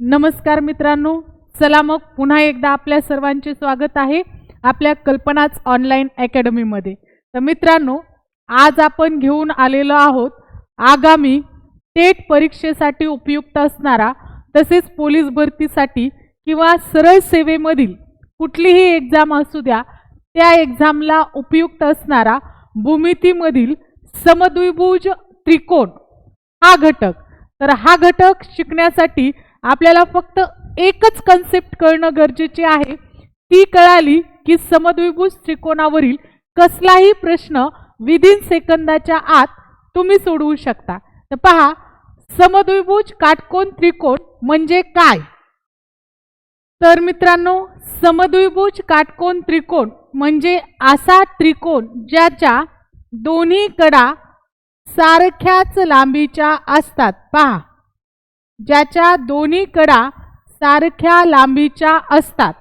नमस्कार मित्रांनो चला मग पुन्हा एकदा आपल्या सर्वांचे स्वागत आहे आपल्या कल्पनाच ऑनलाईन अकॅडमीमध्ये. तर मित्रांनो आज आपण घेऊन आलेलो आहोत आगामी टेट परीक्षेसाठी उपयुक्त असणारा तसेच पोलीस भरतीसाठी किंवा सरळ सेवेमधील कुठलीही एक्झाम असू द्या त्या एक्झामला उपयुक्त असणारा भूमितीमधील समद्विभुज त्रिकोण हा घटक. तर हा घटक शिकण्यासाठी आपल्याला फक्त एकच कन्सेप्ट कळणं गरजेचे आहे. ती कळाली की समद्विभुज त्रिकोणावरील कसलाही प्रश्न विदिन सेकंदाच्या आत तुम्ही सोडवू शकता. तर पहा समद्विभुज काटकोन त्रिकोण म्हणजे काय? तर मित्रांनो समद्विभुज काटकोन त्रिकोण म्हणजे असा त्रिकोण ज्याच्या दोन्ही कडा सारख्याच लांबीच्या असतात. पहा. ज्याच्या दोन्ही कडा सारख्या लांबीच्या असतात.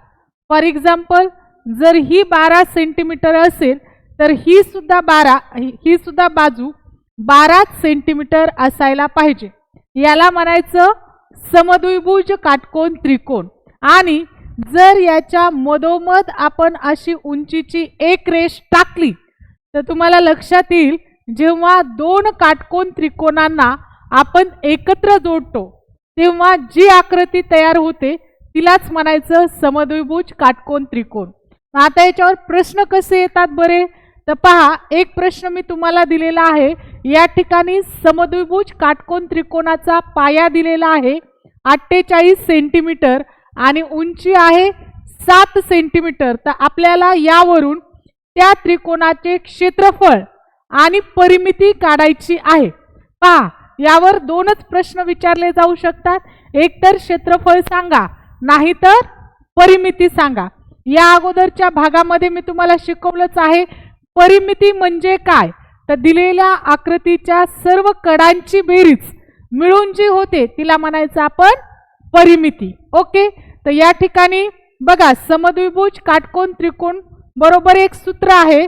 फॉर एक्झाम्पल जर ही बारा सेंटीमीटर असेल तर ही सुद्धा बारा ही सुद्धा बाजू बाराच सेंटीमीटर असायला पाहिजे. याला म्हणायचं समद्विभुज काटकोन त्रिकोण. आणि जर याच्या मधोमध आपण अशी उंचीची एक रेष टाकली तर तुम्हाला लक्षात येईल जेव्हा दोन काटकोन त्रिकोणांना आपण एकत्र जोडतो तेव्हा जी आकृती तयार होते तिलाच म्हणायचं समद्विभुज काटकोन त्रिकोण. आता याच्यावर प्रश्न कसे येतात बरे? तर पहा एक प्रश्न मी तुम्हाला दिलेला आहे. या ठिकाणी समद्विभुज काटकोन त्रिकोणाचा पाया दिलेला आहे अठ्ठेचाळीस सेंटीमीटर आणि उंची आहे सात सेंटीमीटर. तर आपल्याला यावरून त्या त्रिकोणाचे क्षेत्रफळ आणि परिमिती काढायची आहे. पहा यावर दोनच प्रश्न विचारले जाऊ शकतात. एकतर क्षेत्रफळ सांगा नाहीतर परिमिती सांगा. या अगोदरच्या भागामध्ये मी तुम्हाला शिकवलंच आहे परिमिती म्हणजे काय? तर दिलेल्या आकृतीच्या सर्व कडांची बेरीज मिळून जी होते तिला म्हणायचं आपण परिमिती. ओके? तर या ठिकाणी बघा समद्विभुज काटकोन त्रिकोण बरोबर एक सूत्र आहे.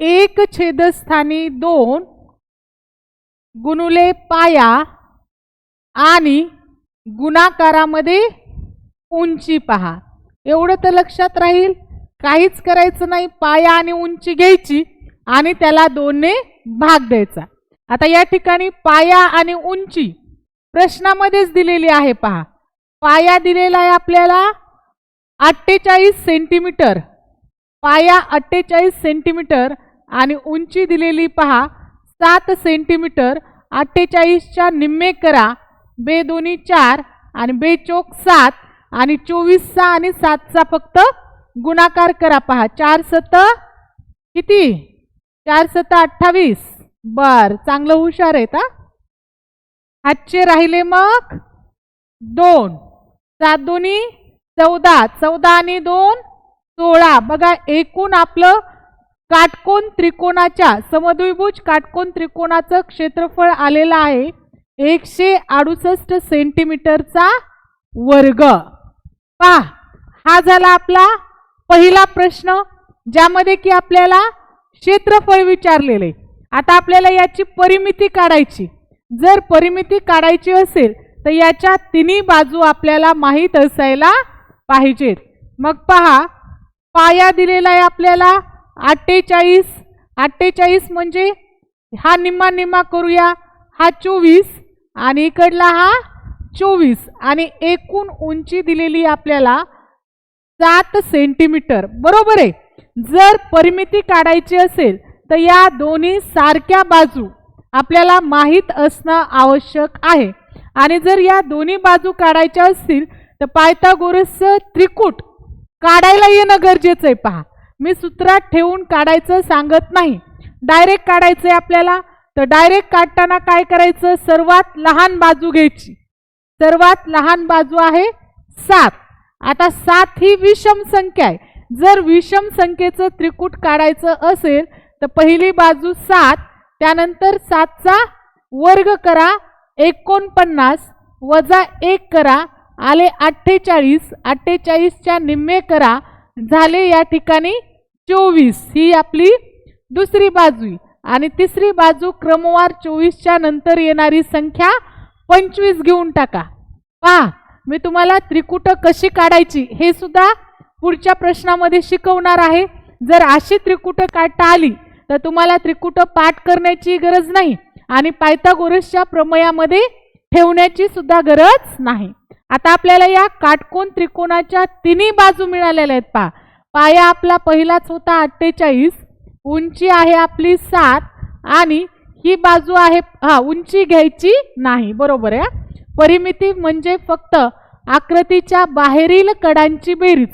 एक छेदस्थानी दोन गुणुले पाया आणि गुणाकारामध्ये उंची पहा. एवढं तर लक्षात राहील काहीच करायचं नाही पाया आणि उंची घ्यायची आणि त्याला दोनने भाग द्यायचा. आता या ठिकाणी पाया आणि उंची प्रश्नामध्येच दिलेली आहे पहा. पाया दिलेला आहे आपल्याला अठ्ठेचाळीस सेंटीमीटर. पाया अठ्ठेचाळीस सेंटीमीटर आणि उंची दिलेली पहा. सात सेंटीमीटर अठ्ठेचाळीसच्या निम्मे करा. बे दोन्ही चार आणि बे चोक सात आणि चोवीसचा आणि सातचा फक्त गुणाकार करा. पहा चार सत किती? चार सत अठ्ठावीस. बर चांगलं हुशार आहेत का आजचे राहिले मग दोन. सात दोन्ही चौदा. चौदा आणि दोन सोळा. बघा एकूण आपलं काटकोन त्रिकोणाच्या समद्विभुज काटकोन त्रिकोणाचं क्षेत्रफळ आलेलं आहे. एकशे अडुसष्ट सेंटीमीटरचा वर्ग. पा हा झाला आपला पहिला प्रश्न ज्यामध्ये की आपल्याला क्षेत्रफळ विचारलेले. आता आपल्याला याची परिमिती काढायची. जर परिमिती काढायची असेल तर याच्या तिन्ही बाजू आपल्याला माहीत असायला पाहिजेत. मग पहा पाया दिलेला आहे आपल्याला अठ्ठेचाळीस अठ्ठेचाळीस म्हणजे हा निम्मा निम्मा करूया. हा चोवीस आणि इकडला हा चोवीस. आणि एकूण उंची दिलेली आपल्याला सात सेंटीमीटर बरोबर आहे? जर परिमिती काढायची असेल तर या दोन्ही सारख्या बाजू आपल्याला माहीत असणं आवश्यक आहे. आणि जर या दोन्ही बाजू काढायच्या असतील तर पायथागोरसचं त्रिकूट काढायला येणं गरजेचं आहे. पहा मी सूत्रात ठेवून काढायचं सांगत नाही. डायरेक्ट काढायचं आहे आपल्याला. तर डायरेक्ट काढताना काय करायचं? सर्वात लहान बाजू घ्यायची. सर्वात लहान बाजू आहे सात. आता सात ही विषम संख्या आहे. जर विषम संख्येचं त्रिकूट काढायचं असेल तर पहिली बाजू सात. त्यानंतर सातचा वर्ग करा. एकोणपन्नास वजा एक करा. आले अठ्ठेचाळीस. अठ्ठेचाळीसच्या निम्मे करा. झाले या ठिकाणी चोवीस ही आपली दुसरी बाजू. आणि तिसरी बाजू क्रमवार चोवीसच्या नंतर येणारी संख्या पंचवीस घेऊन टाका. पहा मी तुम्हाला त्रिकुट कशी काढायची हे सुद्धा पुढच्या प्रश्नामध्ये शिकवणार आहे. जर अशी त्रिकुट काढता आली तर तुम्हाला त्रिकुट पाठ करण्याची गरज नाही आणि पायथागोरसच्या प्रमेयामध्ये ठेवण्याची सुद्धा गरज नाही. आता आपल्याला या काटकोन त्रिकोणाच्या तिन्ही बाजू मिळालेल्या आहेत पहा. पाया आपला पहिलाच होता अठ्ठेचाळीस. उंची आहे आपली सात आणि ही बाजू आहे हा उंची घ्यायची नाही. बरोबर आहे परिमिती म्हणजे फक्त आकृतीच्या बाहेरील कडांची बेरीज.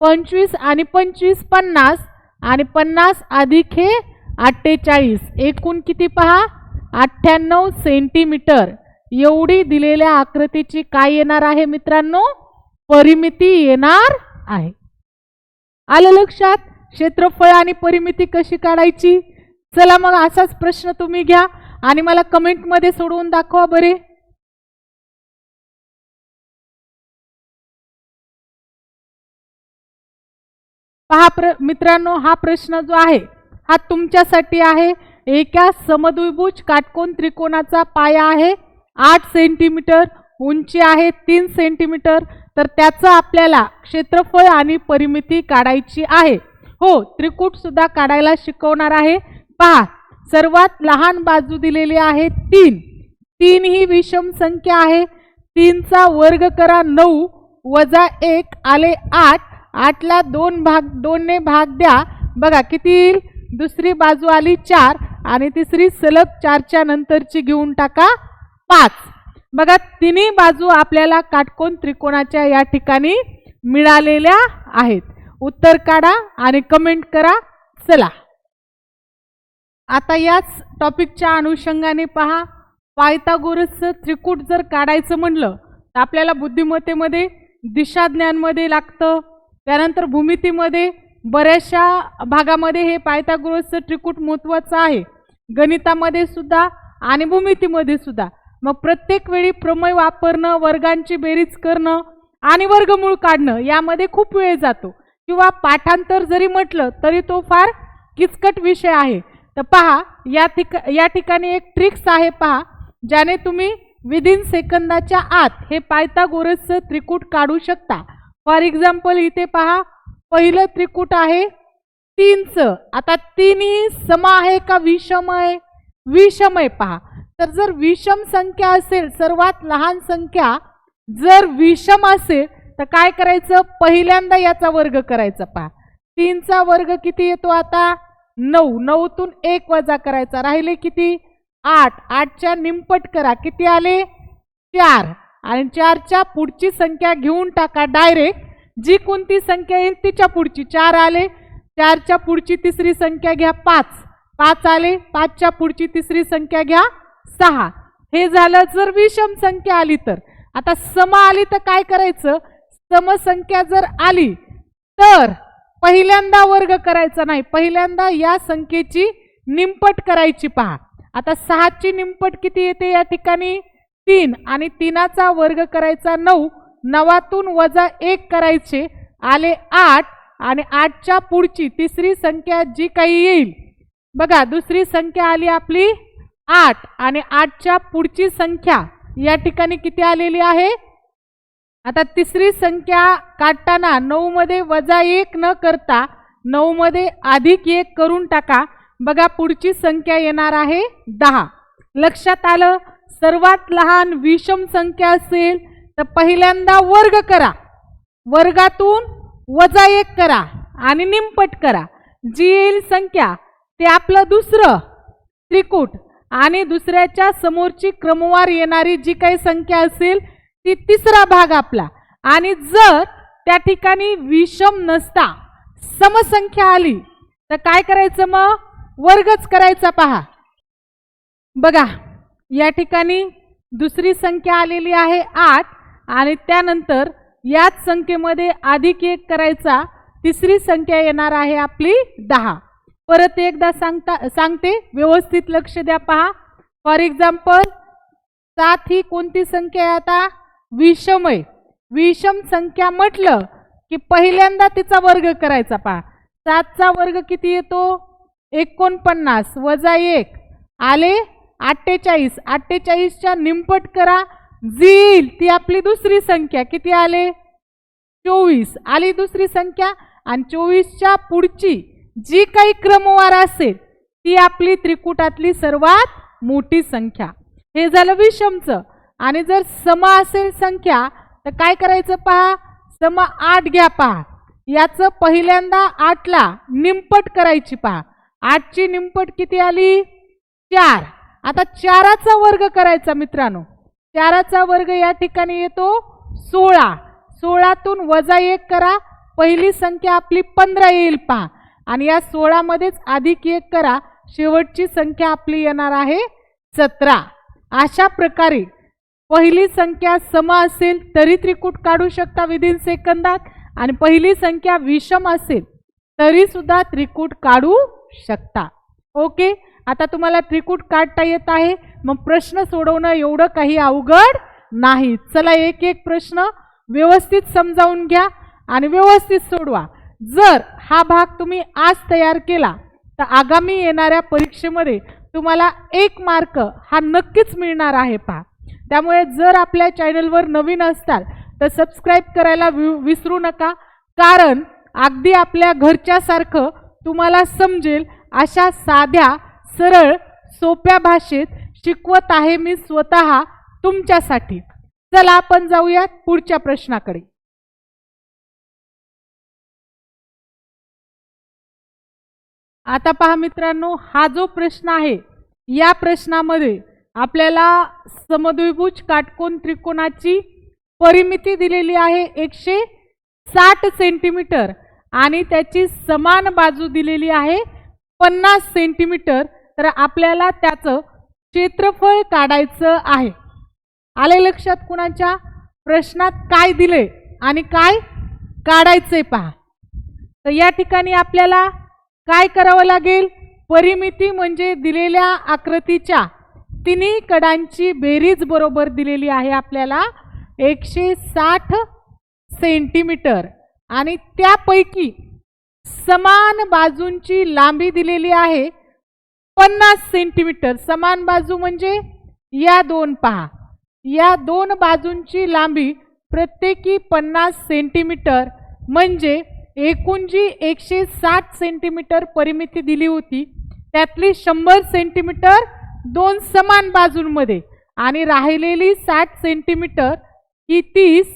पंचवीस आणि पंचवीस पन्नास आणि पन्नास अधिक हे अठ्ठेचाळीस. एकूण किती पहा? अठ्ठ्याण्णव सेंटीमीटर. एवढी दिलेल्या आकृतीची काय येणार आहे मित्रांनो? परिमिती येणार आहे. आलं लक्षात? क्षेत्रफळ आणि परिमिती कशी काढायची? चला मग असाच प्रश्न तुम्ही घ्या आणि मला कमेंटमध्ये सोडवून दाखवा बरे. पहा प्र मित्रांनो हा प्रश्न जो आहे हा तुमच्यासाठी आहे. एका समद्विभुज काटकोन त्रिकोणाचा पाया आहे. आठ सेंटीमीटर उंची आहे तीन सेंटीमीटर तर त्याचं आपल्याला क्षेत्रफळ आणि परिमिती काढायची आहे. हो त्रिकूटसुद्धा काढायला शिकवणार आहे. पहा सर्वात लहान बाजू दिलेली आहे तीन. तीन ही विषम संख्या आहे. तीनचा वर्ग करा नऊ वजा एक आले आठ. आठला दोन भाग दोनने भाग द्या. बघा किती येईल? दुसरी बाजू आली चार आणि तिसरी सलग चारच्या नंतरची घेऊन टाका पाच. बघा तिन्ही बाजू आपल्याला काटकोन त्रिकोणाच्या या ठिकाणी मिळालेल्या आहेत. उत्तर काढा आणि कमेंट करा. चला. आता याच टॉपिकच्या अनुषंगाने पहा. पायथागोरसचं त्रिकूट जर काढायचं म्हणलं तर आपल्याला बुद्धिमत्तेमध्ये दिशाज्ञानमध्ये लागतं. त्यानंतर भूमितीमध्ये बऱ्याचशा भागामध्ये हे पायथागोरसचं त्रिकूट महत्त्वाचं आहे. गणितामध्ये सुद्धा आणि भूमितीमध्ये सुद्धा. मग प्रत्येक वेळी प्रमेय वापरणं वर्गांची बेरीज करणं आणि वर्गमूळ काढणं यामध्ये खूप वेळ जातो. किंवा पाठांतर जरी म्हटलं तरी तो फार किचकट विषय आहे. तर पहा या ठिका या ठिकाणी एक ट्रिक्स आहे पहा ज्याने तुम्ही विदिन सेकंदाच्या आत हे पायथागोरसचं त्रिकूट काढू शकता. फॉर एक्झाम्पल इथे पहा पहिलं त्रिकूट आहे तीनचं. आता तिन्ही सम आहे का विषम आहे विषम आहे पहा. तर जर विषम संख्या असेल सर्वात लहान संख्या जर विषम असेल तर काय करायचं? पहिल्यांदा याचा वर्ग करायचा पहा. तीनचा वर्ग किती येतो आता? नऊ. नऊतून एक वजा करायचा. राहिले किती? आठ. आठच्या निमपट करा. किती आले? चार. आणि चारच्या पुढची संख्या घेऊन टाका डायरेक्ट. जी कोणती संख्या येईल तिच्या पुढची. चार आले. चारच्या पुढची तिसरी संख्या घ्या पाच. पाच आले. पाचच्या पुढची तिसरी संख्या घ्या सहा. हे झालं जर विषम संख्या आली तर. आता सम आली तर काय करायचं? समसंख्या जर आली तर पहिल्यांदा वर्ग करायचा नाही. पहिल्यांदा या संख्येची निमपट करायची पहा. आता सहाची निमपट किती येते या ठिकाणी? तीन. आणि तीनाचा वर्ग करायचा नऊ. नवातून वजा एक करायचे. आले आठ आणि आठच्या पुढची तिसरी संख्या जी काही येईल. बघा दुसरी संख्या आली आपली आठ आणि आठच्या पुढची संख्या या ठिकाणी किती आलेली आहे? आता तिसरी संख्या काढताना नऊमध्ये वजा एक न करता नऊमध्ये अधिक एक करून टाका. बघा पुढची संख्या येणार आहे दहा. लक्षात आलं? सर्वात लहान विषम संख्या असेल तर पहिल्यांदा वर्ग करा. वर्गातून वजा एक करा आणि निमपट करा. जी येईल संख्या ते आपलं दुसरं त्रिकूट. आणि दुसऱ्याच्या समोरची क्रमवार येणारी जी काही संख्या असेल ती तिसरा भाग आपला. आणि जर त्या ठिकाणी विषम नसता समसंख्या आली तर काय करायचं मग? वर्गच करायचा पहा. बघा या ठिकाणी दुसरी संख्या आलेली आहे आठ आणि त्यानंतर याच संख्येमध्ये अधिक एक करायचा तिसरी संख्या येणार आहे आपली दहा. परत एकदा सांगता सांगते व्यवस्थित लक्ष द्या पहा. फॉर एक्झाम्पल सात ही कोणती संख्या आहे आता? विषम आहे विषम संख्या म्हटलं की पहिल्यांदा तिचा वर्ग करायचा पहा. सातचा वर्ग किती येतो? एकोणपन्नास वजा एक. आले? अठ्ठेचाळीस. अठ्ठेचाळीसच्या निमपट करा. जी येईल ती आपली दुसरी संख्या. किती आले? चोवीस. आली दुसरी संख्या आणि चोवीसच्या पुढची. जी काही क्रमवार असेल ती आपली त्रिकुटातली सर्वात मोठी संख्या. हे झालं विषमचं. आणि जर सम असेल संख्या तर काय करायचं पहा? सम आठ घ्या पहा. याचं पहिल्यांदा आठला निमपट करायची पहा. आठची निमपट किती आली? चार. आता चाराचा वर्ग करायचा मित्रांनो. चाराचा वर्ग या ठिकाणी येतो सोळा. सोळातून वजा एक करा. पहिली संख्या आपली पंधरा येईल पहा. आणि या सोळामध्येच अधिक एक करा. शेवटची संख्या आपली येणार आहे सतरा. अशा प्रकारे पहिली संख्या सम असेल तरी त्रिकूट काढू शकता विदिन सेकंदात. आणि पहिली संख्या विषम असेल तरी सुद्धा त्रिकूट काढू शकता. ओके? आता तुम्हाला त्रिकूट काढता येत आहे. मग प्रश्न सोडवणं एवढं काही अवघड नाही. चला एक एक प्रश्न व्यवस्थित समजावून घ्या आणि व्यवस्थित सोडवा. जर हा भाग तुम्ही आज तयार केला तर आगामी येणाऱ्या परीक्षेमध्ये तुम्हाला एक मार्क हा नक्कीच मिळणार आहे पहा. त्यामुळे जर आपल्या चॅनलवर नवीन असताल तर सबस्क्राईब करायला वि- विसरू नका कारण अगदी आपल्या घरच्यासारखं तुम्हाला समजेल अशा साध्या सरळ सोप्या भाषेत शिकवत आहे मी स्वतः तुमच्यासाठी. चला आपण जाऊयात पुढच्या प्रश्नाकडे. आता पहा मित्रांनो हा जो प्रश्न आहे या प्रश्नामध्ये आपल्याला समद्विभुज काटकोन त्रिकोणाची परिमिती दिलेली आहे एकशे साठ सेंटीमीटर आणि त्याची समान बाजू दिलेली आहे पन्नास सेंटीमीटर. तर आपल्याला त्याचं क्षेत्रफळ काढायचं आहे. आले लक्षात कुणाच्या? प्रश्नात काय दिले आणि काय काढायचंय पहा. तर या ठिकाणी आपल्याला काय करावं लागेल? परिमिती म्हणजे दिलेल्या आकृतीच्या तिन्ही कडांची बेरीज बरोबर दिलेली आहे आपल्याला एकशे साठ सेंटीमीटर. आणि त्यापैकी समान बाजूंची लांबी दिलेली आहे पन्नास सेंटीमीटर. समान बाजू म्हणजे या दोन पहा. या दोन बाजूंची लांबी प्रत्येकी पन्नास सेंटीमीटर म्हणजे एकूण जी एकशे साठ सेंटीमीटर परिमिती दिली होती त्यातली शंभर सेंटीमीटर दोन समान बाजूंमध्ये आणि राहिलेली साठ सेंटीमीटर ही तीस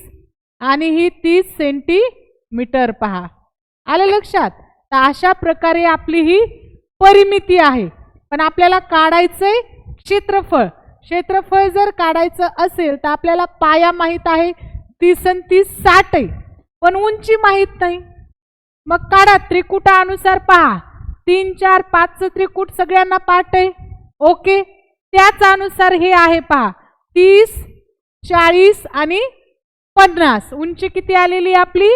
आणि ही तीस सेंटीमीटर पहा. आलं लक्षात? तर अशा प्रकारे आपली ही परिमिती आहे. पण आपल्याला काढायचंय क्षेत्रफळ. क्षेत्रफळ जर काढायचं असेल तर आपल्याला पाया माहीत आहे तीस आणि तीस साठ आहे. पण उंची माहीत नाही. मग काढा त्रिकुटानुसार पहा. तीन चार पाचचं त्रिकूट सगळ्यांना पाठ आहे ओके? त्याच अनुसार हे आहे पहा. तीस चाळीस आणि पन्नास. उंची किती आलेली आपली?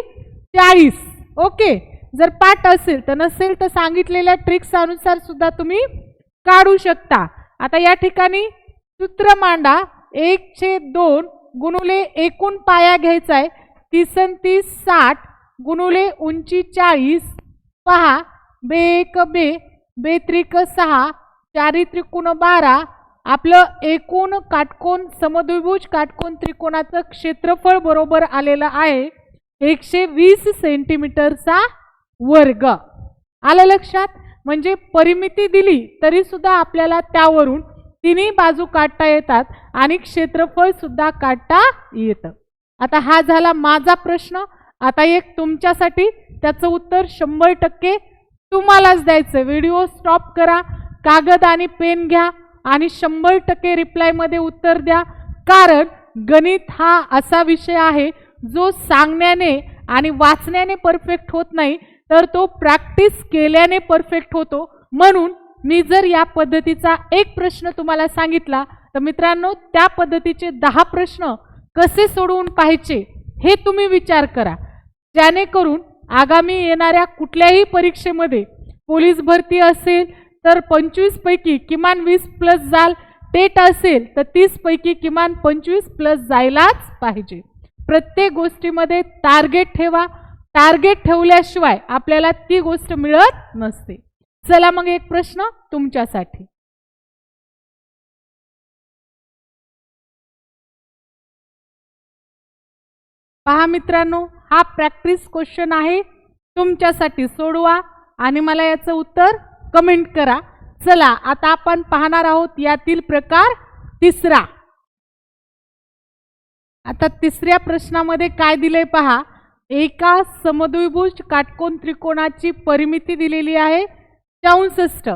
चाळीस. ओके? जर पाठ असेल तर नसेल तर सांगितलेल्या ट्रिक्स अनुसार सुद्धा तुम्ही काढू शकता. आता या ठिकाणी सूत्र मांडा एक छे दोन गुणुले एकूण पाया घ्यायचा आहे. तीस तीस साठ. गुणुले उंची चाळीस. पहा बे एक बे बे त्रिक सहा चारी त्रिकोण बारा. आपलं एकूण काटकोन समद्विभुज काटकोन त्रिकोणाचं क्षेत्रफळ बरोबर आलेलं आहे एकशे वीस सेंटीमीटरचा वर्ग. आलं लक्षात? म्हणजे परिमिती दिली तरी सुद्धा आपल्याला त्यावरून तिन्ही बाजू काढता येतात आणि क्षेत्रफळ सुद्धा काढता येतं. आता हा झाला माझा प्रश्न. आता एक तुमच्यासाठी त्याचं उत्तर शंभर टक्के तुम्हालाच द्यायचं व्हिडिओ स्टॉप करा कागद आणि पेन घ्या आणि शंभर टक्के रिप्लायमध्ये उत्तर द्या. कारण गणित हा असा विषय आहे जो सांगण्याने आणि वाचण्याने परफेक्ट होत नाही तर तो प्रॅक्टिस केल्याने परफेक्ट होतो. म्हणून मी जर या पद्धतीचा एक प्रश्न तुम्हाला सांगितला तर मित्रांनो त्या पद्धतीचे दहा प्रश्न कसे सोडवून पाहायचे हे तुम्ही विचार करा. जेणेकरून आगामी येणाऱ्या कुठल्याही परीक्षेमध्ये पोलीस भरती असेल तर पंचवीसपैकी किमान वीस प्लस जाल टेट असेल तर तीसपैकी किमान पंचवीस प्लस जायलाच पाहिजे. प्रत्येक गोष्टीमध्ये टार्गेट ठेवा. टार्गेट ठेवल्याशिवाय आपल्याला ती गोष्ट मिळत नसते. चला मग एक प्रश्न तुमच्यासाठी. पहा मित्रांनो हा प्रॅक्टिस क्वेश्चन आहे. तुमच्यासाठी सोडवा. आणि मला याचं उत्तर कमेंट करा. चला आता आपण पाहणार आहोत यातील प्रकार तिसरा. आता तिसऱ्या प्रश्नामध्ये काय दिलंय पहा. एका समद्विभुज काटकोन त्रिकोणाची परिमिती दिलेली आहे. चौसष्ट.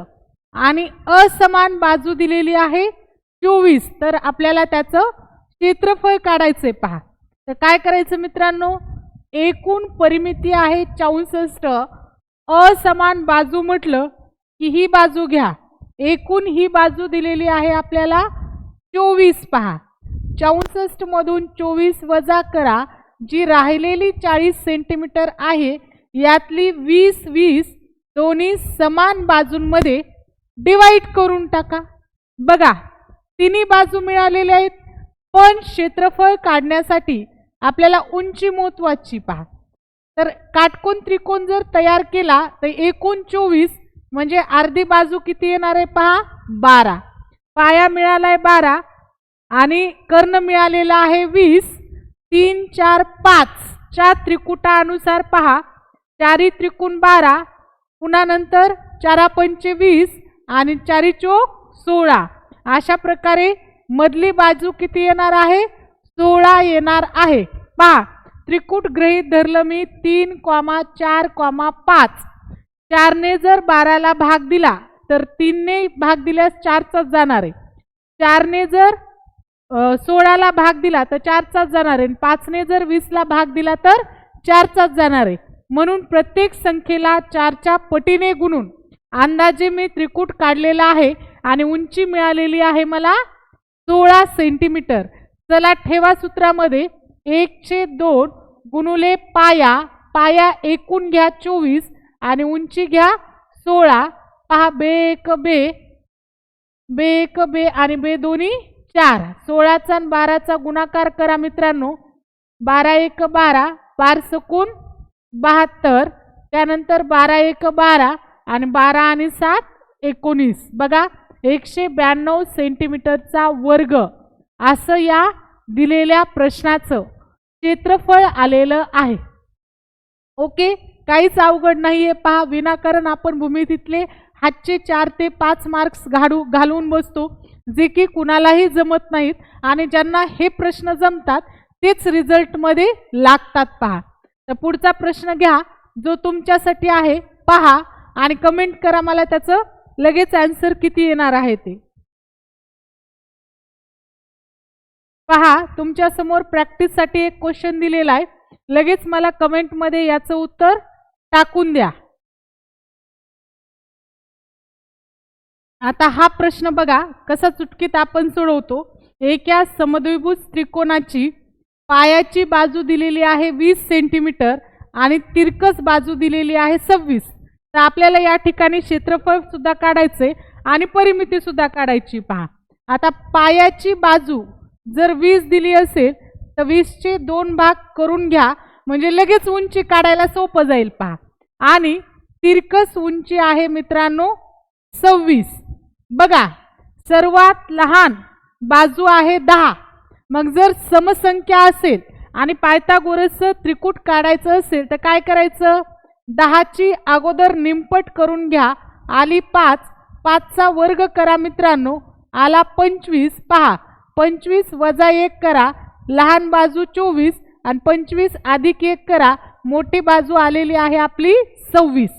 आणि असमान बाजू दिलेली आहे चोवीस. तर आपल्याला त्याचं क्षेत्रफळ काढायचंय पहा. तर काय करायचं मित्रांनो? एकूण परिमिती आहे चौसष्ट. असमान बाजू म्हटलं की ही बाजू घ्या. एकूण ही बाजू दिलेली आहे आपल्याला चोवीस पहा. चौसष्टमधून चोवीस वजा करा. जी राहिलेली चाळीस सेंटीमीटर आहे यातली वीस वीस दोन्ही समान बाजूंमध्ये डिवाईड करून टाका. बघा तिन्ही बाजू मिळालेल्या आहेत पण क्षेत्रफळ काढण्यासाठी आपल्याला उंची महत्वाची पहा. तर काटकोन त्रिकोण जर तयार केला तर एकूण चोवीस म्हणजे अर्धी बाजू किती येणार आहे पहा? बारा. पाया मिळालाय बारा आणि कर्ण मिळालेला आहे वीस. तीन चार पाच च्या त्रिकुटानुसार पहा. चारी त्रिकोण बारा पुन्हा नंतर चारा पंचे वीस आणि चारी चोक सोळा. अशा प्रकारे मधली बाजू किती येणार आहे? सोळा येणार आहे. पहा त्रिकूट गृहीत धरलं मी तीन कॉमा चार कॉमा पाच. चारने जर बाराला भाग दिला तर तीनने भाग दिल्यास चारचाच जाणार आहे. चारने जर सोळाला भाग दिला तर चारचाच जाणार आहे. आणि पाचने जर वीसला भाग दिला तर चारचाच जाणार आहे. म्हणून प्रत्येक संख्येला चारच्या पटीने गुणून अंदाजे मी त्रिकूट काढलेला आहे आणि उंची मिळालेली आहे मला सोळा सेंटीमीटर. चला ठेवा सूत्रामध्ये. एकशे दोन गुणुले पाया पाया एकूण घ्या चोवीस आणि उंची घ्या सोळा. पहा बे एक बे. बे एक बे आणि बे दोन्ही चार. सोळाचा आणि बाराचा गुणाकार करा मित्रांनो. बारा एक बारा. बार सकून बहात्तर. त्यानंतर बारा एक बारा आणि बारा आणि सात एकोणीस. बघा एकशे ब्याण्णव सेंटीमीटरचा वर्ग. असं या दिलेल्या प्रश्नाचं. क्षेत्रफळ आलेलं आहे. ओके? काहीच अवघड नाहीये. पहा विनाकारण आपण भूमितीतले हातचे चार ते पाच मार्क्स घाडू घालून बसतो जे की कुणालाही जमत नाहीत आणि ज्यांना हे प्रश्न जमतात तेच रिझल्टमध्ये लागतात पहा. तर पुढचा प्रश्न घ्या जो तुमच्यासाठी आहे पहा आणि कमेंट करा मला त्याचं लगेच आन्सर किती येणार आहे ते. पहा तुमच्यासमोर प्रॅक्टिससाठी एक क्वेश्चन दिलेला आहे. लगेच मला कमेंटमध्ये याचं उत्तर टाकून द्या. आता हा प्रश्न बघा कसा चुटकीत आपण सोडवतो. एका समद्विभुज त्रिकोणाची पायाची बाजू दिलेली आहे वीस सेंटीमीटर आणि तिरकस बाजू दिलेली आहे सव्वीस. तर आपल्याला या ठिकाणी क्षेत्रफळ सुद्धा काढायचे आणि परिमिती सुद्धा काढायची पहा. आता पायाची बाजू जर वीज दिली असेल तर वीजचे दोन भाग करून घ्या. म्हणजे लगेच उंची काढायला सोपं जाईल पहा. आणि तिरकस उंची आहे मित्रांनो सव्वीस. बघा सर्वात लहान बाजू आहे दहा. मग जर समसंख्या असेल आणि पायथागोरसचं त्रिकूट काढायचं असेल तर काय करायचं? दहाची अगोदर निमपट करून घ्या. आली पाच पाचचा वर्ग करा मित्रांनो. आला पंचवीस पहा. पंचवीस वजा एक करा. लहान बाजू चोवीस आणि पंचवीस अधिक एक करा. मोठी बाजू आलेली आहे आपली सव्वीस.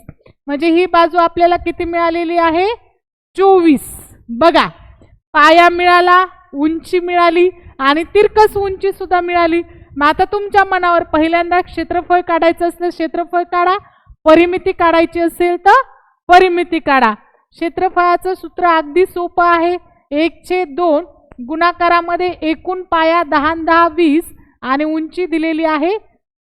म्हणजे ही बाजू आपल्याला किती मिळालेली आहे? चोवीस. बघा पाया मिळाला उंची मिळाली आणि तिरकस उंची सुद्धा मिळाली. मग आता तुमच्या मनावर पहिल्यांदा क्षेत्रफळ काढायचं असलं क्षेत्रफळ काढा. परिमिती काढायची असेल तर परिमिती काढा. क्षेत्रफळाचं सूत्र अगदी सोपं आहे. एक छेद दोन गुणाकारामध्ये एकूण पाया दहा दहा वीस आणि उंची दिलेली आहे.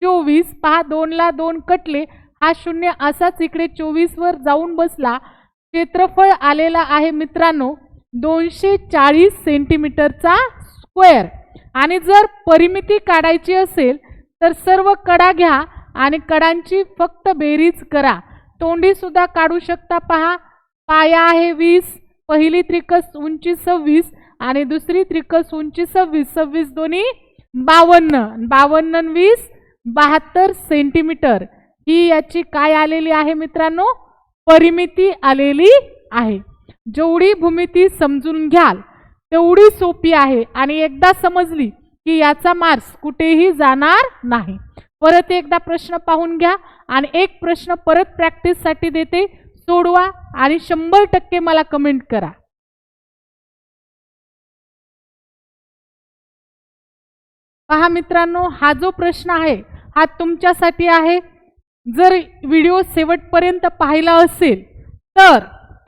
चोवीस पहा दोनला दोन कटले. हा शून्य असाच इकडे चोवीसवर जाऊन बसला. क्षेत्रफळ आलेला आहे मित्रांनो दोनशे चाळीस सेंटीमीटरचा स्क्वेअर आणि जर परिमिती काढायची असेल तर सर्व कडा घ्या आणि कडांची फक्त बेरीज करा. तोंडीसुद्धा काढू शकता पहा. पाया आहे वीस पहिली त्रिकस उंची सव्वीस आणि दुसरी त्रिकस उंची सव्वीस सव्वीस दोन्ही बावन्न बावन्न वीस बहात्तर सेंटीमीटर. ही याची काय आलेली आहे मित्रांनो? परिमिती आलेली आहे. जेवढी भूमिती समजून घ्याल तेवढी सोपी आहे. आणि एकदा समजली की याचा मार्क्स कुठेही जाणार नाही. परत एकदा प्रश्न पाहून घ्या आणि एक प्रश्न परत प्रॅक्टिससाठी देते. सोडवा आणि शंभर टक्के मला कमेंट करा. पहा मित्रांनो हा जो प्रश्न आहे हा तुमच्यासाठी आहे. जर व्हिडिओ शेवटपर्यंत पाहिला असेल तर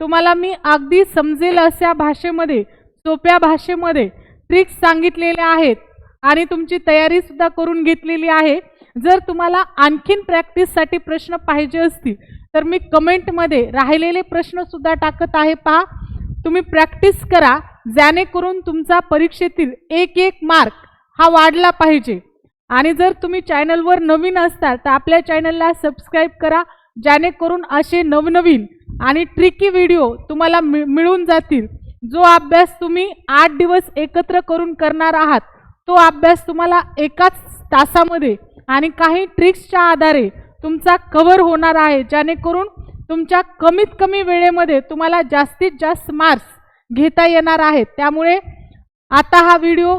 तुम्हाला मी अगदी समजेल अशा भाषेमध्ये सोप्या भाषेमध्ये ट्रिक्स सांगितलेल्या आहेत आणि तुमची तयारीसुद्धा करून घेतलेली आहे. जर तुम्हाला आणखीन प्रॅक्टिससाठी प्रश्न पाहिजे असतील तर मी कमेंटमध्ये राहिलेले प्रश्नसुद्धा टाकत आहे. पहा तुम्ही प्रॅक्टिस करा जेणेकरून तुमचा परीक्षेतील एक एक मार्क हा वाढला पाहिजे. आणि जर तुम्ही चॅनलवर नवीन असताल तर आपल्या चॅनलला सबस्क्राईब करा जेणेकरून असे नवनवीन आणि ट्रिकी व्हिडिओ तुम्हाला मि मिळून जातील. जो अभ्यास तुम्ही आठ दिवस एकत्र करून करणार आहात तो अभ्यास तुम्हाला एकाच तासामध्ये आणि काही ट्रिक्सच्या आधारे तुमचा कव्हर होणार आहे जेणेकरून तुमच्या कमीत कमी वेळेमध्ये तुम्हाला जास्तीत जास्त मार्क्स घेता येणार आहेत. त्यामुळे आता हा व्हिडिओ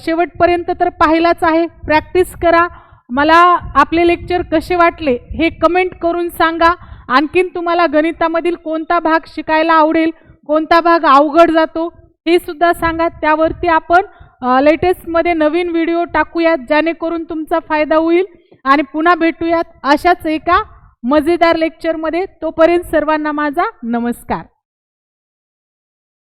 शेवटपर्यंत तर पाहिलाच आहे. प्रॅक्टिस करा. मला आपले लेक्चर कसे वाटले हे कमेंट करून सांगा. आणखीन तुम्हाला गणितामधील कोणता भाग शिकायला आवडेल कोणता भाग अवघड जातो हे सुद्धा सांगा. त्यावरती आपण लेटेस्टमध्ये नवीन व्हिडिओ टाकूयात जेणेकरून तुमचा फायदा होईल. आणि पुन्हा भेटूयात अशाच एका मजेदार लेक्चरमध्ये तोपर्यंत सर्वांना माझा नमस्कार.